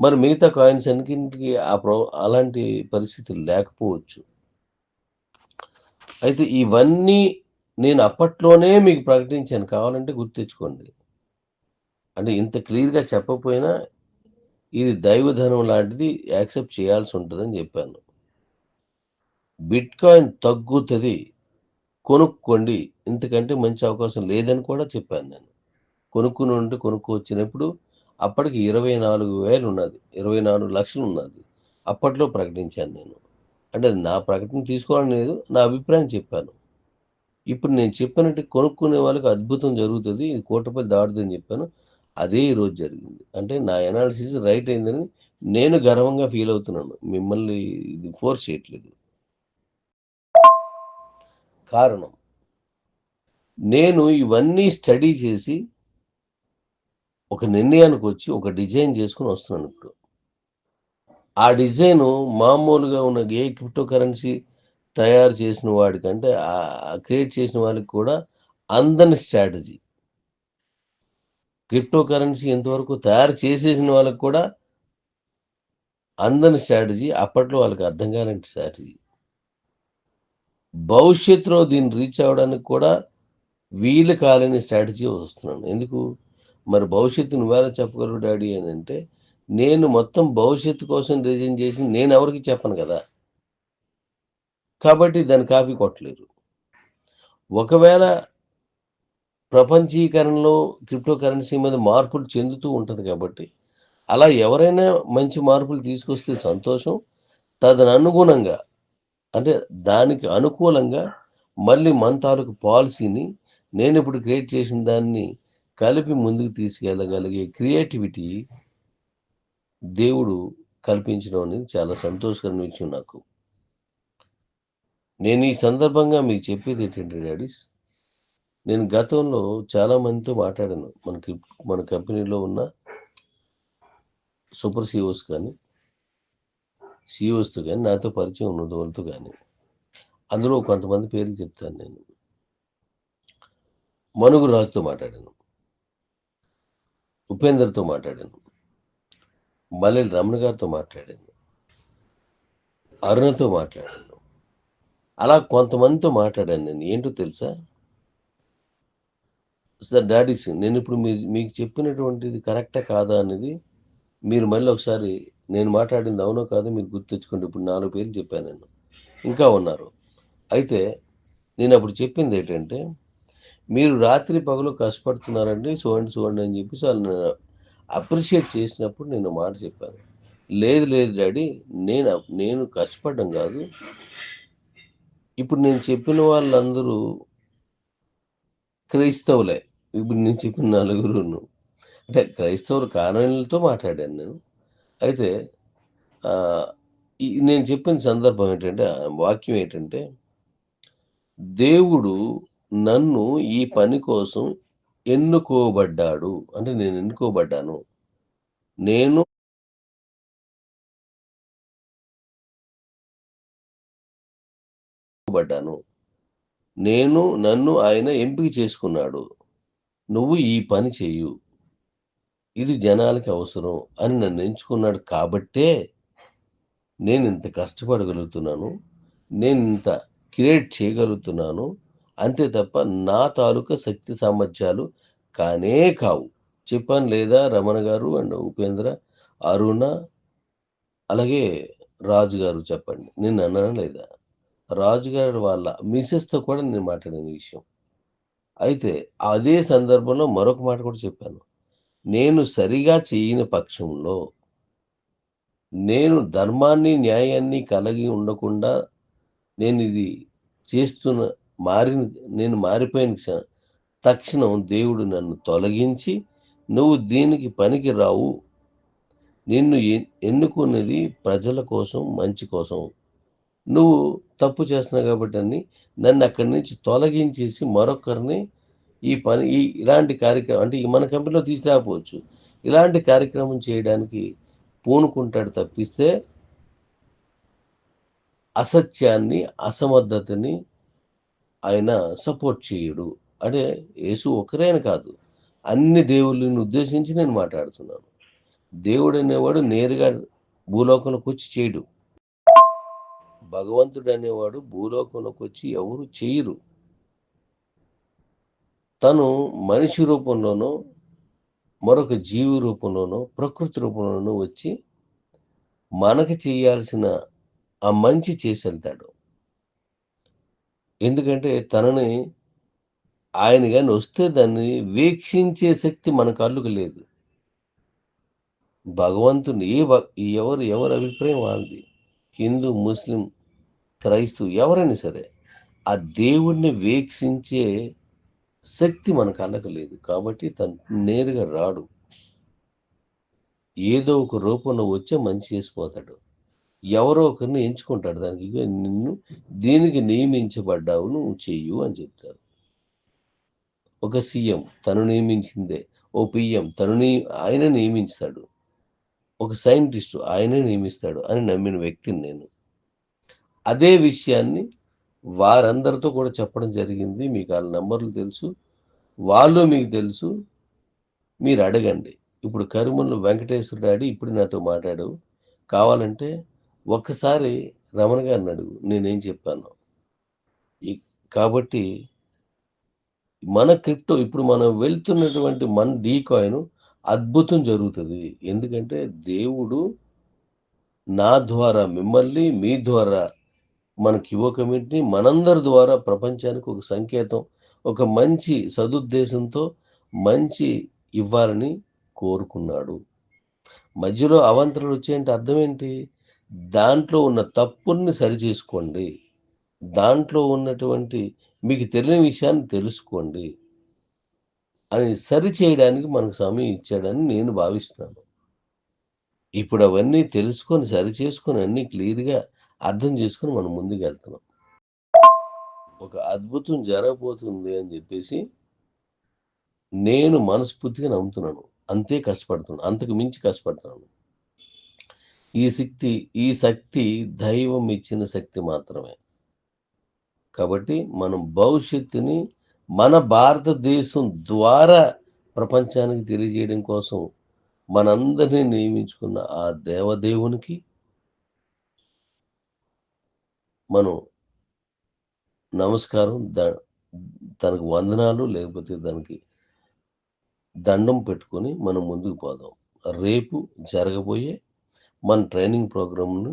మరి మిగతా కాయిన్స్ అన్నింటికి ఆ ప్రో అలాంటి పరిస్థితులు లేకపోవచ్చు. అయితే ఇవన్నీ నేను అప్పట్లోనే మీకు ప్రకటించాను. కావాలంటే గుర్తు తెచ్చుకోండి. అంటే ఇంత క్లియర్గా చెప్పపోయినా ఇది దైవధనం లాంటిది యాక్సెప్ట్ చేయాల్సి ఉంటుందని చెప్పాను. బిట్ కాయిన్ తగ్గుతుంది. కొనుక్కోండి. ఇంతకంటే మంచి అవకాశం లేదని కూడా చెప్పాను నేను. కొనుక్కుని ఉంటే కొనుక్కు వచ్చినప్పుడు అప్పటికి ఇరవై నాలుగు వేలు ఉన్నది. ఇరవై నాలుగు లక్షలు ఉన్నది. అప్పట్లో ప్రకటించాను నేను. అంటే నా ప్రకటన తీసుకోవాలని లేదు నా అభిప్రాయం చెప్పాను. ఇప్పుడు నేను చెప్పినట్టు కొనుక్కునే వాళ్ళకి అద్భుతం జరుగుతుంది ఇది కోటపల్లి దాడుతుందని చెప్పాను. అదే ఈరోజు జరిగింది. అంటే నా ఎనాలిసిస్ రైట్ అయిందని నేను గర్వంగా ఫీల్ అవుతున్నాను. మిమ్మల్ని ఇది ఫోర్స్ చేయట్లేదు. కారణం నేను ఇవన్నీ స్టడీ చేసి ఒక నిర్ణయానికి వచ్చి ఒక డిజైన్ చేసుకుని వస్తున్నాను ఇప్పుడు. ఆ డిజైన్ మామూలుగా ఉన్న ఏ క్రిప్టో కరెన్సీ తయారు చేసిన వాడికంటే క్రియేట్ చేసిన వాళ్ళకి కూడా అందని స్ట్రాటజీ. క్రిప్టో కరెన్సీ ఎంతవరకు తయారు చేసేసిన వాళ్ళకి కూడా అందని స్ట్రాటజీ అప్పట్లో వాళ్ళకి అర్థం కాని స్ట్రాటజీ. భవిష్యత్తులో దీన్ని రీచ్ అవ్వడానికి కూడా వీలు కాలేని స్ట్రాటజీ వస్తున్నాను. ఎందుకు? మరి భవిష్యత్తు నువ్వేలా చెప్పగలరు డాడీ అని అంటే నేను మొత్తం భవిష్యత్తు కోసం రిజైన్ చేసి నేను ఎవరికి చెప్పను కదా. కాబట్టి దాని కాపీ కొట్టలేరు ఒకవేళ ప్రపంచీకరణలో క్రిప్టో కరెన్సీ మీద మార్పులు చెందుతూ ఉంటుంది కాబట్టి అలా ఎవరైనా మంచి మార్పులు తీసుకొస్తే సంతోషం. తదనుగుణంగా అంటే దానికి అనుకూలంగా మళ్ళీ మన తాలూకు పాలసీని నేను ఇప్పుడు క్రియేట్ చేసిన దాన్ని కలిపి ముందుకు తీసుకెళ్ళగలిగే క్రియేటివిటీ దేవుడు కల్పించడం అనేది చాలా సంతోషకరమైన విషయం నాకు. నేను ఈ సందర్భంగా మీకు చెప్పేది ఏంటంటే డాడీస్ నేను గతంలో చాలా మందితో మాట్లాడాను. మనకి మన కంపెనీలో ఉన్న సూపర్ సిఓస్ కానీ సిఇఓస్తో కానీ నాతో పరిచయం ఉన్న వాళ్ళతో కానీ అందులో కొంతమంది పేర్లు చెప్తాను నేను. మనుగు రాజుతో మాట్లాడాను. ఉపేందర్తో మాట్లాడాను. మల్లెల రమణ గారితో మాట్లాడాను. అరుణతో మాట్లాడాను. అలా కొంతమందితో మాట్లాడాను నేను. ఏంటో తెలుసా? సార్ డాడీస్ నేను ఇప్పుడు మీ మీకు చెప్పినటువంటిది కరెక్టా కాదా అనేది మీరు మళ్ళీ ఒకసారి నేను మాట్లాడింది అవునో కాదో మీరు గుర్తు తెచ్చుకోండి. ఇప్పుడు నాలుగు పేర్లు చెప్పాను నేను. ఇంకా ఉన్నారు. అయితే నేను అప్పుడు చెప్పింది ఏంటంటే మీరు రాత్రి పగలు కష్టపడుతున్నారండి చూడండి చూడండి అని చెప్పేసి వాళ్ళని అప్రిషియేట్ చేసినప్పుడు నేను మాట చెప్పాను. లేదు లేదు డాడీ నేను నేను కష్టపడడం కాదు. ఇప్పుడు నేను చెప్పిన వాళ్ళందరూ క్రైస్తవులే. ఇప్పుడు నేను చెప్పిన నలుగురును. అంటే క్రైస్తవులు కారణాలతో మాట్లాడాను నేను. అయితే నేను చెప్పిన సందర్భం ఏంటంటే వాక్యం ఏంటంటే దేవుడు నన్ను ఈ పని కోసం ఎన్నుకోబడ్డాడు. అంటే నేను ఎన్నుకోబడ్డాను. నేను పడ్డాను నేను నన్ను ఆయన ఎంపిక చేసుకున్నాడు. నువ్వు ఈ పని చెయ్యు ఇది జనాలకి అవసరం అని నన్ను ఎంచుకున్నాడు కాబట్టే నేను ఇంత కష్టపడగలుగుతున్నాను. నేను ఇంత క్రియేట్ చేయగలుగుతున్నాను. అంతే తప్ప నా తాలూకా శక్తి సామర్థ్యాలు కానే కావు చెప్పాను లేదా రమణ గారు అండ్ ఉపేంద్ర అరుణ అలాగే రాజు గారు చెప్పండి నేను అన్నాను లేదా రాజుగారి వాళ్ళ మిసెస్‌తో కూడా నేను మాట్లాడిన విషయం. అయితే అదే సందర్భంలో మరొక మాట కూడా చెప్పాను. నేను సరిగా చేయని పక్షంలో నేను ధర్మాన్ని, న్యాయాన్ని కలిగి ఉండకుండా నేను ఇది చేస్తున్న మారిన నేను మారిపోయిన తక్షణం దేవుడు నన్ను తొలగించి, "నువ్వు దీనికి పనికి రావు. నిన్ను ఎన్నుకున్నది ప్రజల కోసం, మంచి కోసం. నువ్వు తప్పు చేస్తున్నావు కాబట్టి నన్ను అక్కడి నుంచి తొలగించేసి మరొకరిని ఈ పని ఈ ఇలాంటి కార్యక్రమం అంటే మన కంపెనీలో తీసుకురాకపోవచ్చు. ఇలాంటి కార్యక్రమం చేయడానికి పూనుకుంటాడు తప్పిస్తే అసత్యాన్ని, అసమర్థతని ఆయన సపోర్ట్ చేయడు." అంటే యేసు ఒకరేన కాదు. అన్ని దేవుళ్ళని ఉద్దేశించి నేను మాట్లాడుతున్నాను. దేవుడు అనేవాడు నేరుగా భూలోకంలోకొచ్చి చేయడు. భగవంతుడు అనేవాడు భూలోకంలోకి వచ్చి ఎవరు చేయరు తను మనిషి రూపంలోనో, మరొక జీవి రూపంలోనో, ప్రకృతి రూపంలోనో వచ్చి మనకి చేయాల్సిన ఆ మంచి చేసి వెళ్తాడు ఎందుకంటే తనని ఆయన కానీ వస్తే దాన్ని వీక్షించే శక్తి మన కళ్ళుకు లేదు. భగవంతుని ఏ ఎవరు ఎవరి అభిప్రాయం వాళ్ళది. హిందూ, ముస్లిం, క్రైస్తవు ఎవరైనా సరే. ఆ దేవుడిని వీక్షించే శక్తి మన కళ్ళకు లేదు. కాబట్టి తను నేరుగా రాడు. ఏదో ఒక రూపంలో వచ్చే మంచి చేసిపోతాడు. ఎవరో ఒకరిని ఎంచుకుంటాడు దానికి. నిన్ను దీనికి నియమించబడ్డావు నువ్వు చెయ్యు అని చెప్తారు. ఒక సీఎం తను నియమించిందే. ఓ పిఎం తను ఆయన నియమించాడు ఒక సైంటిస్టు ఆయనే నియమిస్తాడు అని నమ్మిన వ్యక్తిని నేను. అదే విషయాన్ని వారందరితో కూడా చెప్పడం జరిగింది. మీకు వాళ్ళ నంబర్‌లు తెలుసు. వాళ్ళు మీకు తెలుసు. మీరు అడగండి. ఇప్పుడు కరిముల్లు వెంకటేశ్వర డాడీ ఇప్పుడు నాతో మాట్లాడు కావాలంటే ఒక్కసారి రమణ గారిని అడుగు. నేనేం చెప్పాను కాబట్టి మన క్రిప్టో ఇప్పుడు మనం వెళ్తున్నటువంటి మన డీ కాయిన్ అద్భుతం జరుగుతుంది ఎందుకంటే దేవుడు నా ద్వారా మిమ్మల్ని, మీ ద్వారా మన కివో కమ్యూనిటీని మనందరి ద్వారా ప్రపంచానికి ఒక సంకేతం, ఒక మంచి సదుద్దేశంతో మంచి ఇవ్వాలని కోరుకున్నాడు. మధ్యలో అవాంతరాలు వచ్చాయంటే అర్థం ఏంటి? దాంట్లో ఉన్న తప్పుల్ని సరిచేసుకోండి. దాంట్లో ఉన్నటువంటి మీకు తెలియని విషయాన్ని తెలుసుకోండి. అని సరి చేయడానికి మనకు సమయం ఇచ్చాడని నేను భావిస్తున్నాను. ఇప్పుడు అవన్నీ తెలుసుకొని, సరి చేసుకొని అన్నీ క్లియర్‌గా అర్థం చేసుకొని మనం ముందుకు వెళ్తున్నాం ఒక అద్భుతం జరగబోతుంది అని చెప్పేసి నేను మనస్ఫూర్తిగా నమ్ముతున్నాను. అంతే కష్టపడుతున్నాను. అంతకు మించి కష్టపడుతున్నాను. ఈ శక్తి ఈ శక్తి దైవం ఇచ్చిన శక్తి మాత్రమే. కాబట్టి మనం భవిష్యత్తుని మన భారతదేశం ద్వారా ప్రపంచానికి తెలియజేయడం కోసం మనందరినీ నియమించుకున్న ఆ దేవదేవునికి మనం నమస్కారం ద తనకు వందనాలు లేకపోతే దానికి దండం పెట్టుకొని మనం ముందుకు పోదాం. రేపు జరగబోయే మన ట్రైనింగ్ ప్రోగ్రామ్‌ను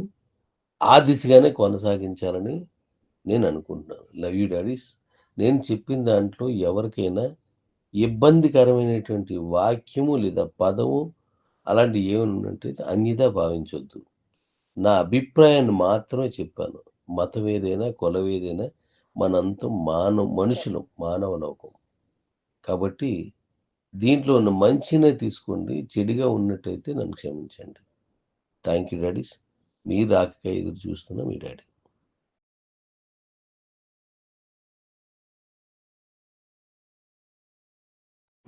ఆ దిశగానే కొనసాగించాలని నేను అనుకుంటున్నాను. Love you daddies. నేను చెప్పిన దాంట్లో ఎవరికైనా ఇబ్బందికరమైనటువంటి వాక్యము లేదా పదము అలాంటి ఏమైనా ఉన్నట్టయితే అన్నిదా భావించొద్దు. నా అభిప్రాయాన్ని మాత్రమే చెప్పాను. మతం ఏదైనా, కొలవేదైనా మనంతా మానవ మనుషులం. మానవ లోకం. కాబట్టి దీంట్లో ఉన్న మంచినే తీసుకోండి. చెడుగా ఉన్నట్టయితే నన్ను క్షమించండి. Thank you daddies. మీ రాకకై ఎదురు చూస్తున్న మీ daddy.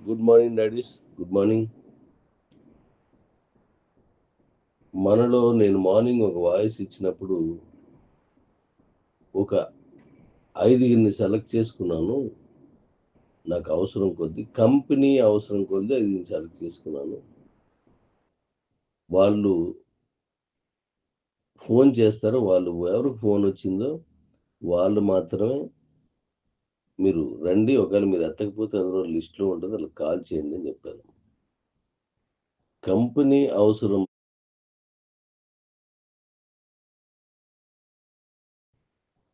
Good morning daddies. Good morning. మనలో నేను మార్నింగ్ ఒక వాయిస్ ఇచ్చినప్పుడు ఒక ఐదుగురిని సెలెక్ట్ చేసుకున్నాను. నాకు అవసరం కొద్ది కంపెనీ అవసరం కొద్ది ఐదుగురిని సెలెక్ట్ చేసుకున్నాను. వాళ్ళు ఫోన్ చేస్తారు. వాళ్ళు ఎవరికి ఫోన్ వచ్చిందో వాళ్ళు మాత్రమే మీరు రండి. ఒకవేళ మీరు ఎత్తకపోతే అందులో లిస్ట్‌లో ఉంటుంది వాళ్ళకి కాల్ చేయండి అని చెప్పాను. కంపెనీ అవసరం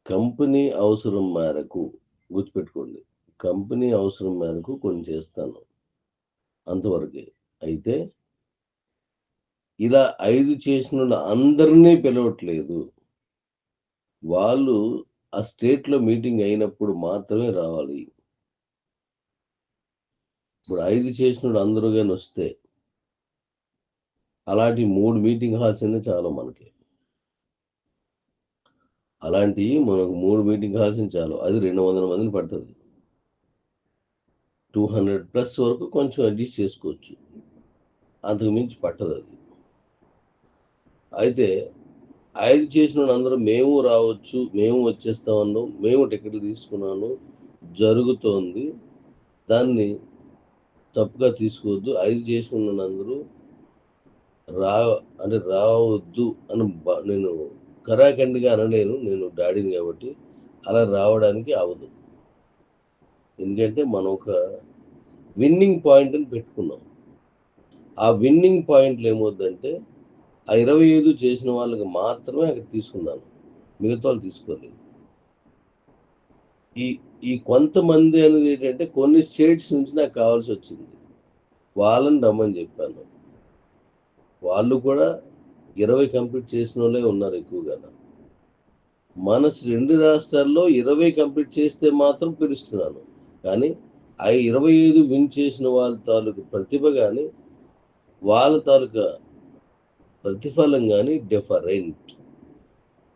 కంపెనీ అవసరం మేరకు గుర్తుపెట్టుకోండి కంపెనీ అవసరం మేరకు కొన్ని చేస్తాను అంతవరకే అయితే ఇలా ఐదు చేసిన అందరినీ పిలవట్లేదు. వాళ్ళు ఆ స్టేట్లో మీటింగ్ అయినప్పుడు మాత్రమే రావాలి. ఇప్పుడు ఐదు చేసిన అందరూ కానీ వస్తే అలాంటి మూడు మీటింగ్ హాల్స్ అయినా చాలు మనకి. అలాంటివి మనకు మూడు మీటింగ్ హాల్స్ చాలు. అది రెండు వందల మందిని పడుతుంది. టూ హండ్రెడ్ ప్లస్ వరకు కొంచెం అడ్జస్ట్ చేసుకోవచ్చు. అంతకు మించి పట్టదు అది. అయితే ఐదు చేసిన అందరూ మేము రావచ్చు మేము వచ్చేస్తామన్నాం మేము టికెట్లు తీసుకున్నాను జరుగుతోంది. దాన్ని తప్పుగా తీసుకోవద్దు. ఐదు చేసిన అందరూ రా అంటే రావద్దు అని బ- నేను కరాఖండిగా అనలేను. నేను డాడీని కాబట్టి అలా రావడానికి అవదు. ఎందుకంటే మనం ఒక విన్నింగ్ పాయింట్ని పెట్టుకున్నాం. ఆ విన్నింగ్ పాయింట్లు ఏమవుద్దంటే ఆ ఇరవై ఐదు చేసిన వాళ్ళకి మాత్రమే అక్కడ తీసుకున్నాను. మిగతా వాళ్ళు తీసుకోలేదు. ఈ ఈ కొంతమంది అనేది ఏంటంటే కొన్ని స్టేట్స్ నుంచి నాకు కావాల్సి వచ్చింది. వాళ్ళని రమ్మని చెప్పాను. వాళ్ళు కూడా ఇరవై కంప్లీట్ చేసిన వాళ్ళే ఉన్నారు ఎక్కువగా. మన రెండు రాష్ట్రాల్లో ఇరవై కంప్లీట్ చేస్తే మాత్రం పిలుస్తున్నాను. కానీ ఆ ఇరవై ఐదు విన్ చేసిన వాళ్ళ తాలూకు ప్రతిభ కానీ వాళ్ళ తాలూకా ప్రతిఫలం కానీ డిఫరెంట్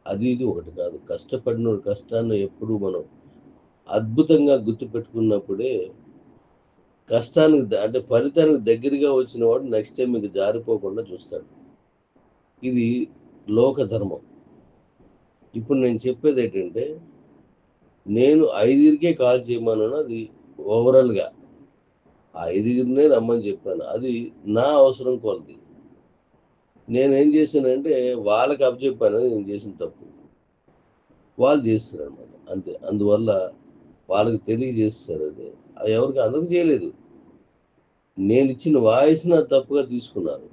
అది ఇది ఒకటి కాదు. కష్టపడిన కష్టాన్ని ఎప్పుడు మనం అద్భుతంగా గుర్తుపెట్టుకున్నప్పుడే కష్టానికి అంటే ఫలితానికి దగ్గరగా వచ్చిన వాడు నెక్స్ట్ టైం మీకు జారిపోకుండా చూస్తాడు. ఇది లోక ధర్మం. ఇప్పుడు నేను చెప్పేది ఏంటంటే నేను ఐదుగురికే కాల్ చేయమన్నాను అది ఓవరాల్గా ఆ ఐదుగురినే రమ్మని చెప్పాను. అది నా అవసరం కొలది. నేనేం చేశానంటే వాళ్ళకి అప్పచెప్పాను అనేది నేను చేసిన తప్పు. వాళ్ళు చేస్తారు అనమాట అంతే. అందువల్ల వాళ్ళకి తెలియజేస్తారు అది. అది ఎవరికి అందరికి చేయలేదు. నేను ఇచ్చిన వాయిస్ నా తప్పుగా తీసుకున్నారు.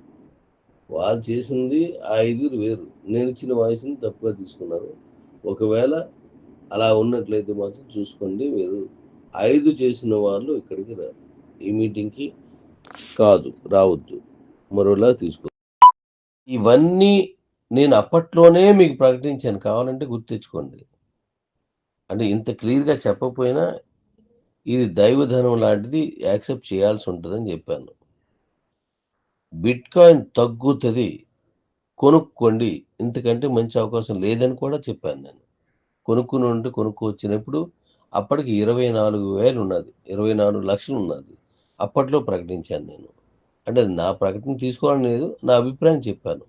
వాళ్ళు చేసింది ఆ ఐదుగురు వేరు. నేను ఇచ్చిన వాయిస్ని తప్పుగా తీసుకున్నారు. ఒకవేళ అలా ఉన్నట్లయితే మాత్రం చూసుకోండి మీరు. ఐదు చేసిన వాళ్ళు ఇక్కడికి రారు ఈ మీటింగ్కి కాదు రావద్దు. మరోలా తీసుకో ఇవన్నీ నేను అప్పట్లోనే మీకు ప్రకటించాను. కావాలంటే గుర్తించుకోండి అంటే ఇంత క్లియర్గా చెప్పకపోయినా ఇది దైవధనం లాంటిది యాక్సెప్ట్ చేయాల్సి ఉంటుందని చెప్పాను. బిట్ కాయిన్ తగ్గుతుంది. కొనుక్కోండి. ఇంతకంటే మంచి అవకాశం లేదని కూడా చెప్పాను నేను. కొనుక్కుని ఉంటే కొనుక్కొచ్చినప్పుడు అప్పటికి ఇరవై నాలుగు వేలు ఉన్నది ఇరవై నాలుగు లక్షలు ఉన్నది అప్పట్లో ప్రకటించాను నేను. అంటే అది నా ప్రకటన తీసుకోవాలని లేదు నా అభిప్రాయం చెప్పాను.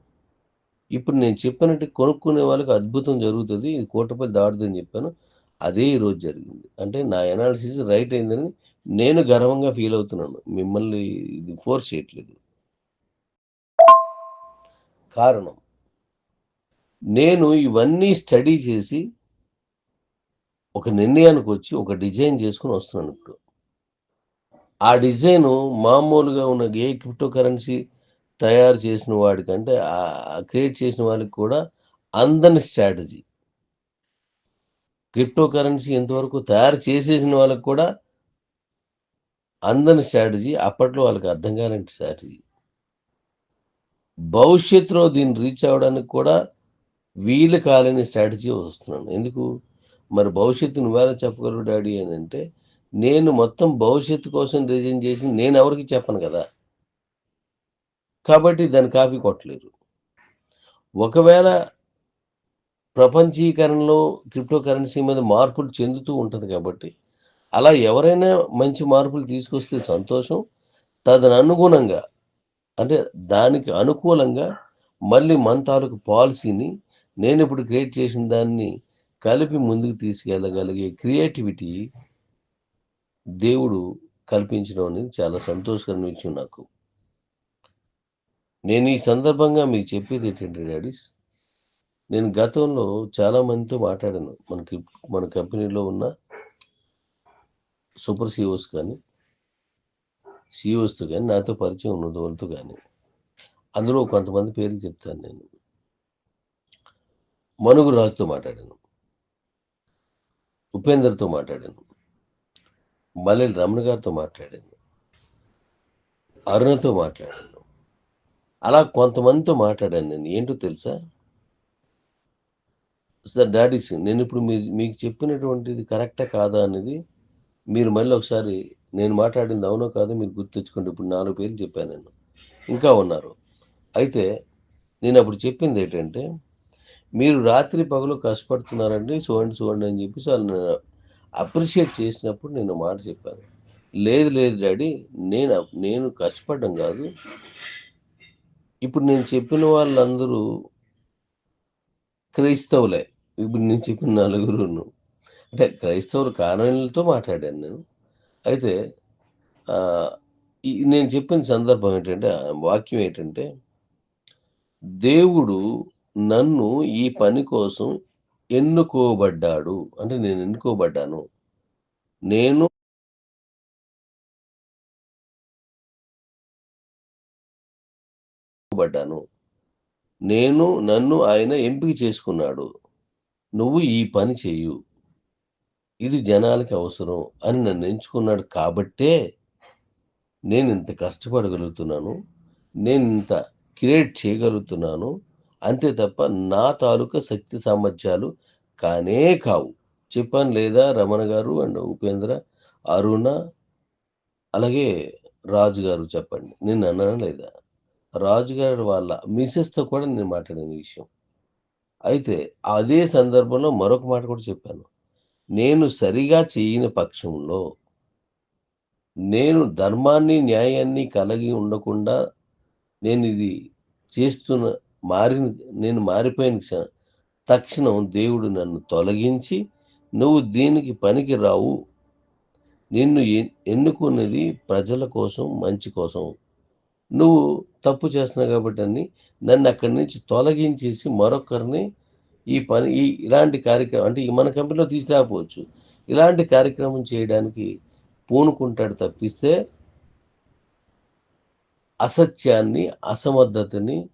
ఇప్పుడు నేను చెప్పినట్టు కొనుక్కునే వాళ్ళకి అద్భుతం జరుగుతుంది ఇది కోటపల్లి దాడుతుందని చెప్పాను. అదే ఈరోజు జరిగింది. అంటే నా ఎనాలిసిస్ రైట్ అయిందని నేను గర్వంగా ఫీల్ అవుతున్నాను. మిమ్మల్ని ఇది ఫోర్స్ చేయట్లేదు. కారణం నేను ఇవన్నీ స్టడీ చేసి ఒక నిర్ణయానికి వచ్చి ఒక డిజైన్ చేసుకుని వస్తున్నాను ఇప్పుడు. ఆ డిజైన్ మామూలుగా ఉన్న ఏ క్రిప్టో కరెన్సీ తయారు చేసిన వాడికంటే క్రియేట్ చేసిన వాళ్ళకి కూడా అందని స్ట్రాటజీ. క్రిప్టో కరెన్సీ ఎంతవరకు తయారు చేసేసిన వాళ్ళకి కూడా అందని స్ట్రాటజీ అప్పట్లో వాళ్ళకి అర్థం కాని స్ట్రాటజీ. భవిష్యత్తులో దీన్ని రీచ్ అవ్వడానికి కూడా వీలు కాలేని స్ట్రాటజీ వస్తున్నాను. ఎందుకు? మరి భవిష్యత్తు నువ్వేలా చెప్పగలరు డాడీ అని అంటే నేను మొత్తం భవిష్యత్తు కోసం డిజైన్ చేసి నేను ఎవరికి చెప్పను కదా? కాబట్టి దాని కాపీ కొట్టలేరు ఒకవేళ ప్రపంచీకరణలో క్రిప్టో కరెన్సీ మీద మార్పులు చెందుతూ ఉంటుంది కాబట్టి అలా ఎవరైనా మంచి మార్పులు తీసుకొస్తే సంతోషం. తదను అనుగుణంగా అంటే దానికి అనుకూలంగా మళ్ళీ మన తాలూకు పాలసీని నేను ఇప్పుడు క్రియేట్ చేసిన దాన్ని కలిపి ముందుకు తీసుకెళ్ళగలిగే క్రియేటివిటీ దేవుడు కల్పించడం అనేది చాలా సంతోషకరమైన విషయం నాకు. నేను ఈ సందర్భంగా మీకు చెప్పేది ఏంటంటే డాడీస్ నేను గతంలో చాలా మందితో మాట్లాడాను. మనకి మన కంపెనీలో ఉన్న సూపర్ సిఓస్ కానీ సిఇఓస్తో కానీ నాతో పరిచయం ఉన్న వాళ్ళతో కానీ అందులో కొంతమంది పేర్లు చెప్తాను నేను. మనుగు రాజుతో మాట్లాడాను. ఉపేందర్తో మాట్లాడాను. మల్లెల రమణ గారితో మాట్లాడాను అరుణతో మాట్లాడాను అలా కొంతమందితో మాట్లాడాను నేను. ఏంటో తెలుసా? సార్ డాడీస్ నేను ఇప్పుడు మీ మీకు చెప్పినటువంటిది కరెక్టా కాదా అనేది మీరు మళ్ళీ ఒకసారి నేను మాట్లాడింది అవునో కాదో మీరు గుర్తు తెచ్చుకోండి. ఇప్పుడు నాలుగు పేర్లు చెప్పాను నేను. ఇంకా ఉన్నారు. అయితే నేను అప్పుడు చెప్పింది ఏంటంటే మీరు రాత్రి పగలు కష్టపడుతున్నారండి చూడండి చూడండి అని చెప్పేసి వాళ్ళని అప్రిషియేట్ చేసినప్పుడు నేను మాట చెప్పాను. లేదు లేదు డాడీ నేను నేను కష్టపడడం కాదు. ఇప్పుడు నేను చెప్పిన వాళ్ళందరూ క్రైస్తవులే. ఇప్పుడు నేను చెప్పిన నలుగురును. అంటే క్రైస్తవులు కారణాలతో మాట్లాడాను నేను. అయితే నేను చెప్పిన సందర్భం ఏంటంటే వాక్యం ఏంటంటే దేవుడు నన్ను ఈ పని కోసం ఎన్నుకోబడ్డాడు. అంటే నేను ఎన్నుకోబడ్డాను. నేను పడ్డాను నేను నన్ను ఆయన ఎంపిక చేసుకున్నాడు. నువ్వు ఈ పని చెయ్యు. ఇది జనాలకి అవసరం అని నన్ను ఎంచుకున్నాడు కాబట్టే నేను ఇంత కష్టపడగలుగుతున్నాను. నేను ఇంత క్రియేట్ చేయగలుగుతున్నాను. అంతే తప్ప నా తాలూకా శక్తి సామర్థ్యాలు కానే కావు. చెప్పాను లేదా రమణ గారు అండ్ ఉపేంద్ర అరుణ అలాగే రాజు గారు చెప్పండి. నేను అన్నాను లేదా? రాజు గారు వాళ్ళ మిసెస్తో కూడా నేను మాట్లాడిన విషయం. అయితే అదే సందర్భంలో మరొక మాట కూడా చెప్పాను. నేను సరిగా చేయని పక్షంలో నేను ధర్మాన్ని న్యాయాన్ని కలిగి ఉండకుండా నేను ఇది చేస్తున్న మారిన నేను మారిపోయిన తక్షణం దేవుడు నన్ను తొలగించి నువ్వు దీనికి పనికి రావు. నిన్ను ఎన్- ఎన్నుకున్నది ప్రజల కోసం మంచి కోసం. నువ్వు తప్పు చేస్తున్నావు కాబట్టి అని నన్ను అక్కడి నుంచి తొలగించేసి మరొకరిని ఈ పని ఈ ఇలాంటి కార్యక్రమం అంటే ఈ మన కంపెనీలో తీసుకురాకపోవచ్చు ఇలాంటి కార్యక్రమం చేయడానికి పూనుకుంటాడు తప్పిస్తే అసత్యాన్ని అసమర్థతని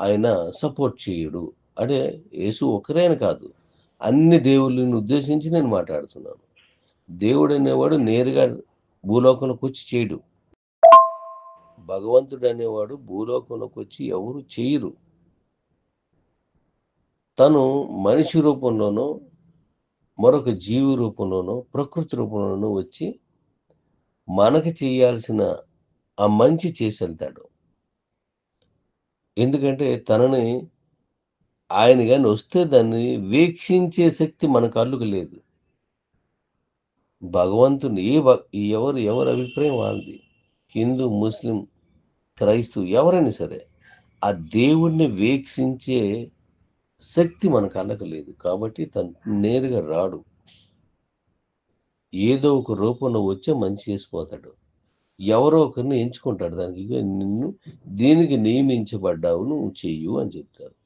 ఆయన సపోర్ట్ చేయడు. అంటే యేసు ఒకరేని కాదు అన్ని దేవుళ్ళని ఉద్దేశించి నేను మాట్లాడుతున్నాను. దేవుడు అనేవాడు నేరుగా భూలోకంలోకి వచ్చి చేయడు. భగవంతుడు అనేవాడు భూలోకంలోకి వచ్చి ఎవరు చేయరు? తను మనిషి రూపంలోనో మరొక జీవి రూపంలోనో ప్రకృతి రూపంలోనో వచ్చి మనకి చేయాల్సిన ఆ మంచి చేసి వెళ్తాడు ఎందుకంటే తనని ఆయన కానీ వస్తే దాన్ని వీక్షించే శక్తి మన కళ్ళుకు లేదు. భగవంతుని ఏ భ- ఎవరు ఎవరి అభిప్రాయం వాళ్ళది. హిందూ ముస్లిం క్రైస్తవు ఎవరైనా సరే ఆ దేవుణ్ణి వీక్షించే శక్తి మన కళ్ళకు లేదు. కాబట్టి తను నేరుగా రాడు. ఏదో ఒక రూపంలో వచ్చే మంచి చేసిపోతాడు ఎవరో ఒకరిని ఎంచుకుంటాడు. దానికి నిన్ను దీనికి నియమించబడ్డావు నువ్వు చెయ్యు అని చెప్తారు.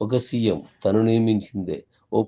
ఒక సీఎం తను నియమించిందే.